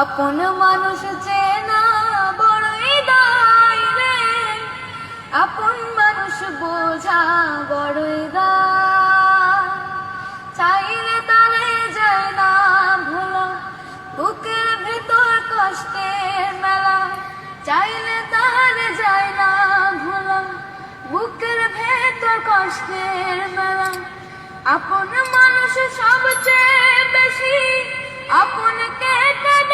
আপন মানুষ চেনা বড়ই দায় রে। আপন মানুষ বোঝা বড়ই দায়। চাইলে তালে যায় না ভোলা বুকের ভেতর কষ্টের মেলা। চাইলে তাহলে যায় না ভোলা, বুকের ভেতর কষ্টের মেলা। আপন মানুষ সবচেয়ে বেশি, আপনকে কাদায়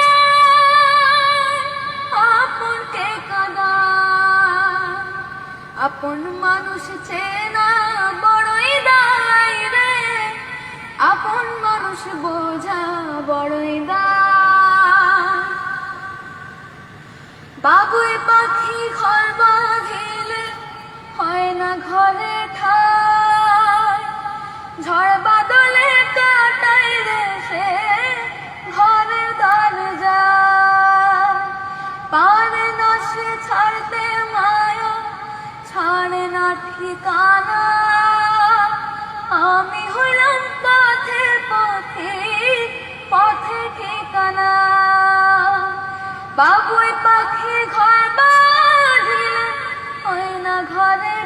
আপন মানুষ চেনা বড়ই দায় রে। আপন মানুষ বোঝা বড়ই দায়। বাবুই পাখি ঘর বাঁধিলে হয় না ঘরে ঝড় বাদলে রে সে ঘরে ছাড়তে মায়া ঠিকানা। আমি হইলাম পথে পথে পথে ঠিকানা। বাবুই পাখি ঘর বাঁধিলে ঘরে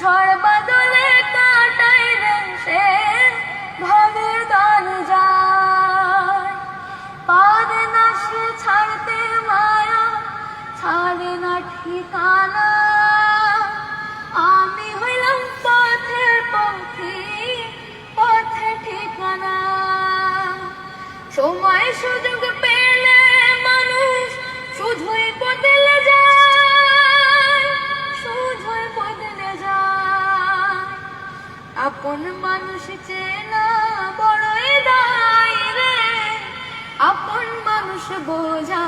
ঝড় বাদলে কাটাই সে ঘরের দান যায় পারে না সে ছাড়তে মায়া ছাড়ে না ঠিকানা। আমি হইলাম পথের পথে পথে ঠিকানা। সময় সুযোগ পেলে মানুষ শুধুই বদলে যায়, শুধুই বদলে যায়। আপন মানুষ চেনা বড়ই দায় রে। আপন মানুষ বোঝা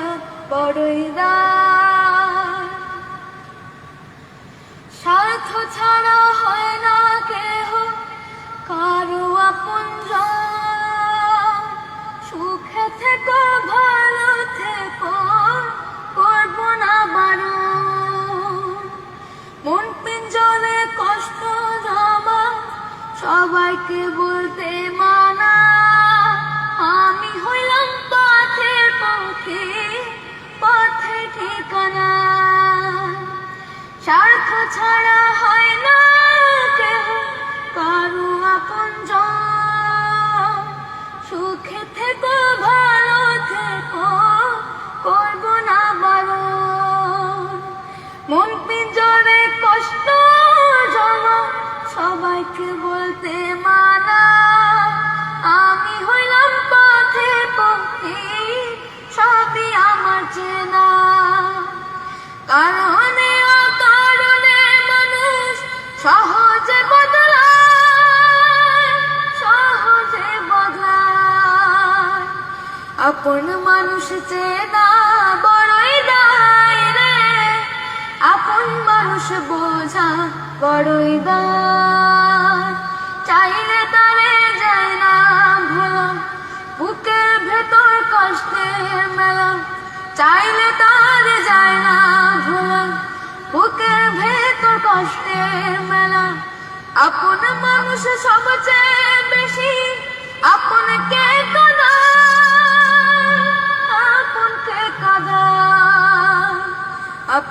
বড়ই দায়। স্বার্থ ছাড়া হয় না কেহ। কারও আপন সুখে থেকো, ভালো থেকো, করব না বারণ। মন পিঞ্জরে কষ্ট জমা, সবাইকে বলতে মানা। আমি হইলাম পথের পথে পথে ছাড়া হয় না কেহ। কারও আপন সুখে থেকো আপন মানুষ চেনা বড়ই দায় রে। আপন মানুষ বোঝা বড়ই দায়। চাইলে তারে যায় না ভোলা বুকের ভেতর কষ্টের মেলা। চাইলে তারে যায় না ভোলা বুকের ভেতর কষ্টের মেলা। আপন মানুষ সবচেয়ে বেশি